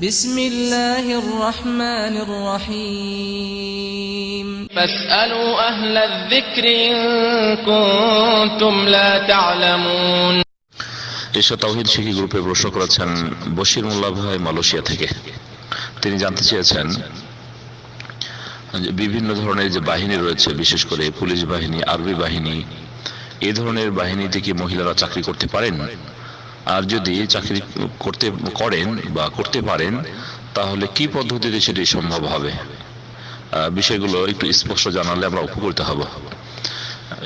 بسم الله الرحمن الرحيم فاسألوا أهل الذكر إن كنتم لا تعلمون এসব তাওহিদ শিখি গ্রুপে প্রশ্ন করেছেন বশির মোল্লা ভাই মালয়েশিয়া থেকে তিনি জানতে চেয়েছেন যে বিভিন্ন ধরনের যে বাহিনী রয়েছে বিশেষ করে পুলিশ বাহিনী আরবি বাহিনী এই ধরনের বাহিনীতে কি মহিলারা চাকরি করতে পারেন আর যদি চাকরি করতে করেন বা করতে পারেন, তাহলে কি পদ্ধতিতে সেটি সম্ভব হবে? বিষয়গুলো একটু স্পষ্ট জানালে আমরা উপকৃত হব।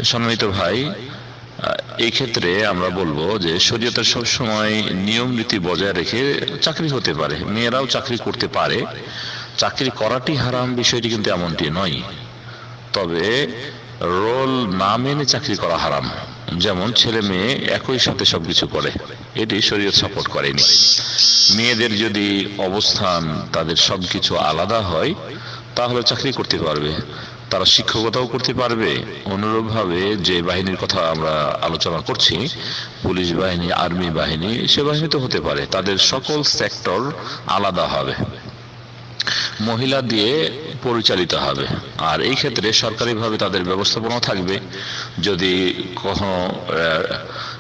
সম্মানিত ভাই এই ক্ষেত্রে আমরা বলব যে শরীয়তের সবসময় নিয়ম নীতি বজায় রেখে চাকরি হতে পারে। মেয়েরাও চাকরি করতে পারে। চাকরি করাটি হারাম বিষয়টি কিন্তু এমনটি নয়। তবে রোল না মেনে চাকরি করা হারাম। যেমন ছেলে মেয়ে একই সাথে সবকিছু করে, এটি শরীয়ত সাপোর্ট করেনি। মেয়েদের যদি অবস্থান, তাদের সবকিছু আলাদা হয়, তাহলে চাকরি করতে পারবে। তারা শিক্ষকতাও করতে পারবে। অনুরূপভাবে যে বাহিনীর কথা আমরা আলোচনা করছি, পুলিশ বাহিনী, আর্মি বাহিনী, সে বাহিনী তো হতে পারে। তাদের সকল সেক্টর আলাদা হবে। মহিলা দিয়ে পরিচালিত হবে। আর এই ক্ষেত্রে সরকারিভাবে তাদের ব্যবস্থাপনা থাকবে। যদি কখনো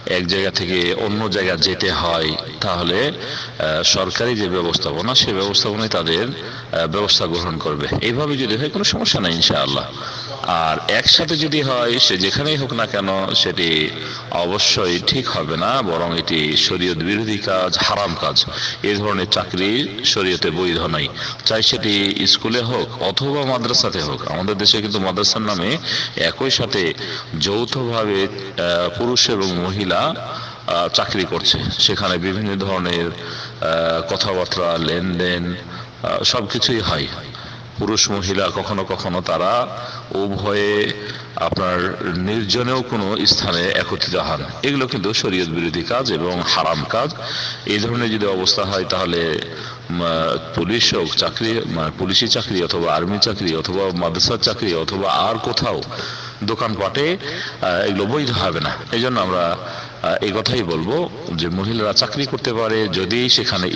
এক জায়গা থেকে অন্য জায়গা যেতে হয়, তাহলে সরকারি যে ব্যবস্থাপনা, সে ব্যবস্থাপনায় তাদের ব্যবস্থা গ্রহণ করবে। এইভাবে যদি হয়, কোনো সমস্যা নাই, ইনশাআল্লাহ। আর একসাথে যদি হয়, সে যেখানেই হোক না কেন, সেটি অবশ্যই ঠিক হবে না, বরং এটি শরীয়ত বিরোধী কাজ, হারাম কাজ। এই ধরনের চাকরি শরীয়তে বৈধ নাই চাই সেটি স্কুলে হোক অথবা মাদ্রাসাতে হোক। আমাদের দেশে কিন্তু মাদ্রাসার নামে একই সাথে যৌথভাবে পুরুষ এবং মহিলা চাকরি করছে। সেখানে বিভিন্ন ধরনের কথাবার্তা, লেনদেন সবকিছুই হয়। পুরুষ মহিলা কখনো কখনো তারা উভয়ে আপনার নির্জনেও কোনো স্থানে একত্রিত হন। এগুলো কিন্তু শরীয়ত বিরোধী কাজ এবং হারাম কাজ। এই ধরনের যদি অবস্থা হয় তাহলে পুলিশ হোক চাকরি মানে পুলিশি চাকরি অথবা আর্মি চাকরি অথবা মাদ্রাসার চাকরি অথবা আর কোথাও দোকানপাটে এগুলো বৈধ হবে না। এই আমরা এই কথাই বলব যে মহিলারা চাকরি করতে পারে যদি সেখানে